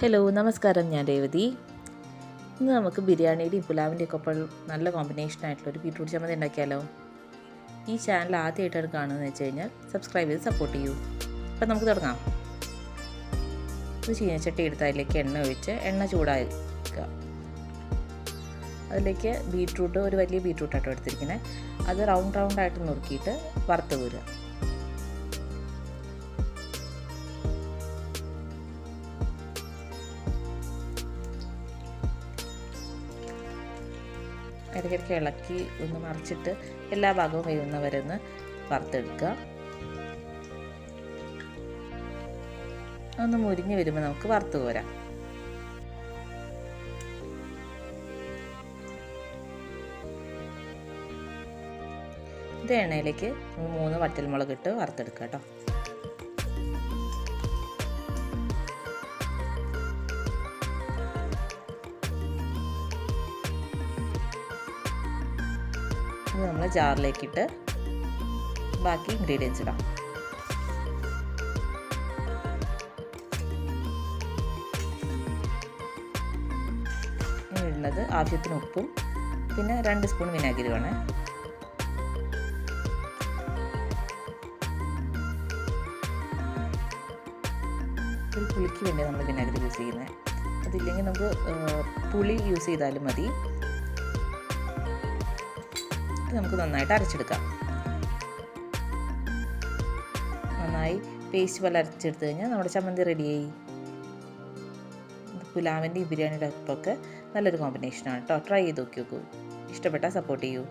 Hello നമസ്കാരം ഞാൻ രേവതി. ഇന്ന് നമുക്ക് ബിരിയാണിയുടെയും പുലാവിന്റെയും ഒക്കെ ഒപ്പം നല്ല കോമ്പിനേഷൻ ആയിട്ടുള്ള ഒരു ബീട്രൂട്ട് ചമ്മന്തി ഉണ്ടാക്കിയാലോ? ഈ ചാനൽ ആദ്യമായിട്ടാണ് കാണുന്നതെന്ന് വെച്ച് കഴിഞ്ഞാൽ സബ്സ്ക്രൈബ് ചെയ്ത് സപ്പോർട്ട് ചെയ്യൂ. അപ്പം നമുക്ക് തുടങ്ങാം. ഇത് ചീനച്ചട്ടി എടുത്ത് അതിലേക്ക് എണ്ണ ഒഴിച്ച് എണ്ണ ചൂടാക്കുക. അതിലേക്ക് ബീട്രൂട്ട് ഒരു വലിയ ബീട്രൂട്ടാട്ടോ എടുത്തിരിക്കുന്നത്. അത് റൗണ്ട് റൗണ്ട് ആയിട്ട് നുറുക്കിയിട്ട് വറുത്ത് പോരുക ഇടയ്ക്കിടയ്ക്ക് ഇളക്കി ഒന്ന് മറിച്ചിട്ട് എല്ലാ ഭാഗവും വേവുന്നവരെ ഒന്ന് വറുത്തെടുക്കുക. ഒന്ന് മുരിഞ്ഞ് വരുമ്പോൾ നമുക്ക് വറുത്ത് കോരാം. ഇത് എണ്ണയിലേക്ക് മൂന്ന് വറ്റൽമുളക് ഇട്ട് വറുത്തെടുക്കുക കേട്ടോ. ഇത് നമ്മൾ ജാറിലേക്കിട്ട് ബാക്കി ഇൻഗ്രീഡിയൻസ് ഇടാം. ഇടുന്നത് ആവശ്യത്തിന് ഉപ്പും പിന്നെ രണ്ട് സ്പൂൺ വിനാഗിരി വേണം. ഒരു പുളിക്ക് വേണ്ടി നമ്മൾ വിനാഗിരി യൂസ് ചെയ്യുന്നത് അതില്ലെങ്കിൽ നമുക്ക് പുളി യൂസ് ചെയ്താലും മതി. നമുക്ക് നന്നായിട്ട് അരച്ചെടുക്കാം. നന്നായി പേസ്റ്റ് പോലെ അരച്ചെടുത്ത് കഴിഞ്ഞാൽ നമ്മുടെ ചമ്മന്തി റെഡിയായി പുലാവിന്റെ ബിരിയാണിയുടെ ഒപ്പമൊക്കെ നല്ലൊരു കോമ്പിനേഷനാണ് കേട്ടോ ട്രൈ ചെയ്ത് നോക്കി നോക്കൂ ഇഷ്ടപ്പെട്ടാൽ സപ്പോർട്ട് ചെയ്യൂ.